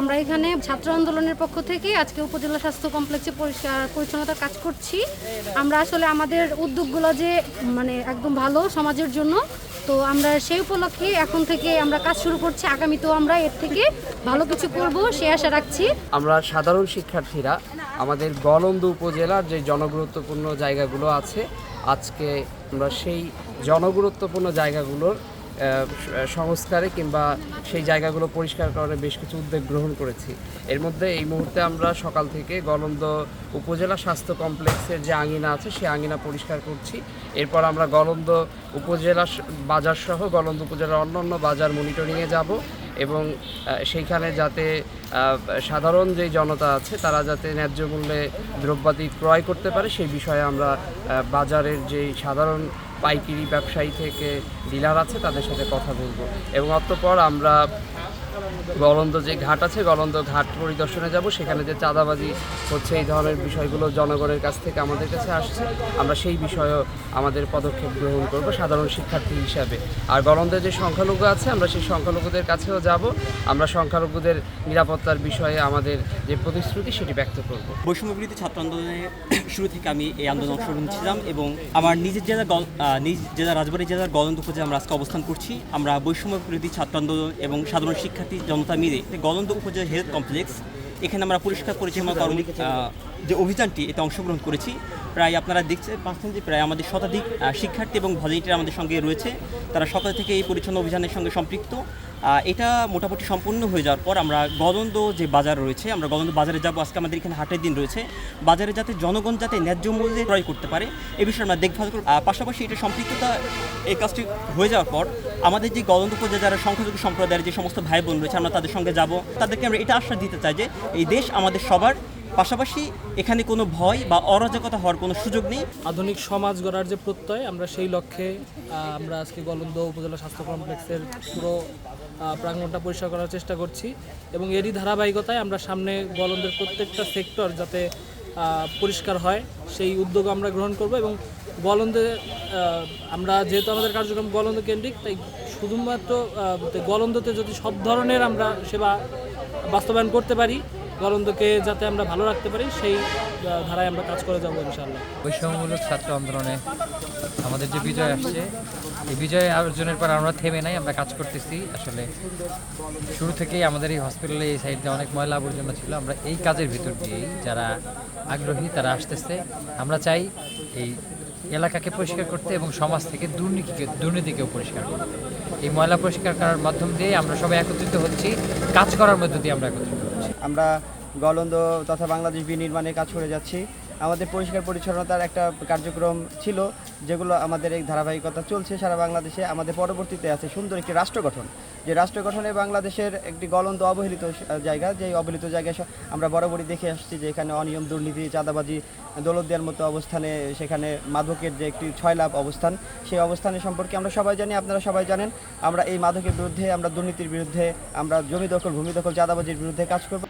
আমরা এখানে ছাত্র আন্দোলনের পক্ষ থেকে আজকে উপজেলা স্বাস্থ্য কমপ্লেক্সে পরিষ্কার পরিচ্ছন্নতার কাজ করছি। আমরা আসলে আমাদের উদ্যোগগুলো যে মানে একদম ভালো সমাজের জন্য, তো আমরা সেই উপলক্ষে এখন থেকে আমরা কাজ শুরু করছি। আগামীতেও আমরা এর থেকে ভালো কিছু করব সে আশা রাখছি। আমরা সাধারণ শিক্ষার্থীরা আমাদের গলন্দ উপজেলার যে জনগুরুত্বপূর্ণ জায়গাগুলো আছে, আজকে আমরা সেই জনগুরুত্বপূর্ণ জায়গাগুলোর সংস্কারে কিংবা সেই জায়গাগুলো পরিষ্কার করার বেশ কিছু উদ্যোগ গ্রহণ করেছি। এর মধ্যে এই মুহূর্তে আমরা সকাল থেকে গলন্দ উপজেলা স্বাস্থ্য কমপ্লেক্সের যে আঙিনা আছে, সেই আঙিনা পরিষ্কার করছি। এরপর আমরা গলন্দ উপজেলা বাজার সহ গলন্দ উপজেলার অন্যান্য বাজার মনিটরিংয়ে যাব এবং সেইখানে যাতে সাধারণ যে জনতা আছে, তারা যাতে ন্যায্য মূল্যে দ্রব্যাদি ক্রয় করতে পারে, সেই বিষয়ে আমরা বাজারের যে সাধারণ পাইকারি ব্যবসায়ী থেকে ডিলার আছে তাদের সাথে কথা বলব। এবং অতঃপর আমরা গলন্দ যে ঘাট আছে, গলন্দ ঘাট পরিদর্শনে যাব। সেখানে যে চাঁদাবাজি হচ্ছে, এই ধরনের বিষয়গুলো জনগণের কাছ থেকে আমাদের কাছে আসছে। আমরা সেই বিষয়েও আমাদের পদক্ষেপ গ্রহণ করব সাধারণ শিক্ষার্থী হিসাবে। আর গলন্দের যে সংখ্যালঘু আছে, আমরা সেই সংখ্যালঘুদের কাছেও যাব। আমরা সংখ্যালঘুদের নিরাপত্তার বিষয়ে আমাদের যে প্রতিশ্রুতি, সেটি ব্যক্ত করব। বৈষম্য বিরোধী ছাত্র আন্দোলনের শুরু থেকে আমি এই আন্দোলনে অংশগ্রহণ ছিলাম এবং আমার নিজের জেলা নিজ জেলা রাজবাড়ী জেলার গলন্দ উপজেলা আমরা আজকে অবস্থান করছি। আমরা বৈষম্য বিরোধী ছাত্র আন্দোলন এবং সাধারণ শিক্ষার্থী জনতা মিলে গলন্দ উপজেলা হেলথ কমপ্লেক্স। এখানে আমরা পরিষ্কার পরিচ্ছন্ন আহ, যে অভিযানটি, এতে অংশগ্রহণ করেছি। প্রায় আপনারা দেখতে পাচ্ছেন যে প্রায় আমাদের শতাধিক শিক্ষার্থী এবং ভলেন্টিয়ার আমাদের সঙ্গে রয়েছে। তারা সকাল থেকে এই পরিচ্ছন্ন অভিযানের সঙ্গে সম্পৃক্ত। এটা মোটামুটি সম্পূর্ণ হয়ে যাওয়ার পর আমরা গলন্দ যে বাজার রয়েছে, আমরা গলন্দ বাজারে যাব। আজকে আমাদের এখানে হাটের দিন রয়েছে। বাজারে যাতে জনগণ যাতে ন্যায্য মূল্যে ক্রয় করতে পারে, এ বিষয়ে আমরা দেখভাল করব। পাশাপাশি এটা সম্পৃক্ততা এই কাজটি হয়ে যাওয়ার পর আমাদের যে গলন্দ উপজেলা, যারা সংখ্যালঘু সম্প্রদায়ের যে সমস্ত ভাই বোন রয়েছে, আমরা তাদের সঙ্গে যাব। তাদেরকে আমরা এটা আশ্বাস দিতে চাই যে, এই দেশ আমাদের সবার পাশাপাশি এখানে কোনো ভয় বা অরাজকতা হওয়ার কোনো সুযোগ নেই। আধুনিক সমাজ গড়ার যে প্রত্যয়, আমরা সেই লক্ষ্যে আমরা আজকে গলন্দ উপজেলা স্বাস্থ্য কমপ্লেক্সের পুরো প্রাঙ্গণটা পরিষ্কার করার চেষ্টা করছি এবং এরই ধারাবাহিকতায় আমরা সামনে গলন্দের প্রত্যেকটা সেক্টর যাতে পরিষ্কার হয়, সেই উদ্যোগ আমরা গ্রহণ করব এবং গলন্দে আমরা যেহেতু আমাদের কার্যক্রম গলন্দ কেন্দ্রিক, তাই শুধুমাত্র গলন্দতে যদি সব ধরনের আমরা সেবা বাস্তবায়ন করতে পারি গলন্দকে যাতে আমরা ভালো রাখতে পারি, সেই ধারায় আমরা কাজ করে যাব ইনশাআল্লাহ। বৈষম্যমূলক ছাত্র আন্দোলনে আমাদের যে বিজয় আসছে, এই বিজয় অর্জনের পর আমরা থেমে নাই, আমরা কাজ করতেছি। আসলে শুরু থেকেই আমাদের এই হসপিটালে এই সাইডে অনেক ময়লা আবর্জনা ছিল। আমরা এই কাজের ভিতর দিয়েই যারা আগ্রহী, তারা আসতেছে। আমরা চাই এই এলাকাকে পরিষ্কার করতে এবং সমাজ থেকে দুর্নীতিকে, দুর্নীতিকেও পরিষ্কার করতে। এই ময়লা পরিষ্কার করার মাধ্যম দিয়ে আমরা সবাই একত্রিত হচ্ছি। কাজ করার মধ্য দিয়ে আমরা একত্রিত আমরা গলন্দ তথা বাংলাদেশ বিনির্মাণের কাজ করে যাচ্ছি। আমাদের পরিষ্কার পরিচ্ছন্নতার একটা কার্যক্রম ছিল, যেগুলো আমাদের এই ধারাবাহিকতা চলছে সারা বাংলাদেশে। আমাদের পরবর্তীতে আছে সুন্দর একটি রাষ্ট্র গঠন। যে রাষ্ট্র গঠনে বাংলাদেশের একটি গলন্দ অবহেলিত জায়গা যে অবহেলিত জায়গায় আমরা বরাবরই দেখে আসছি যে এখানে অনিয়ম, দুর্নীতি, চাঁদাবাজি দৌলত দেওয়ার মতো অবস্থানে, সেখানে মাদকের যে একটি ছয় লাভ অবস্থান, সেই অবস্থানের সম্পর্কে আমরা সবাই জানি, আপনারা সবাই জানেন। আমরা এই মাদকের বিরুদ্ধে, আমরা দুর্নীতির বিরুদ্ধে, আমরা জমি দখল, ভূমি দখল, চাঁদাবাজির বিরুদ্ধে কাজ করব।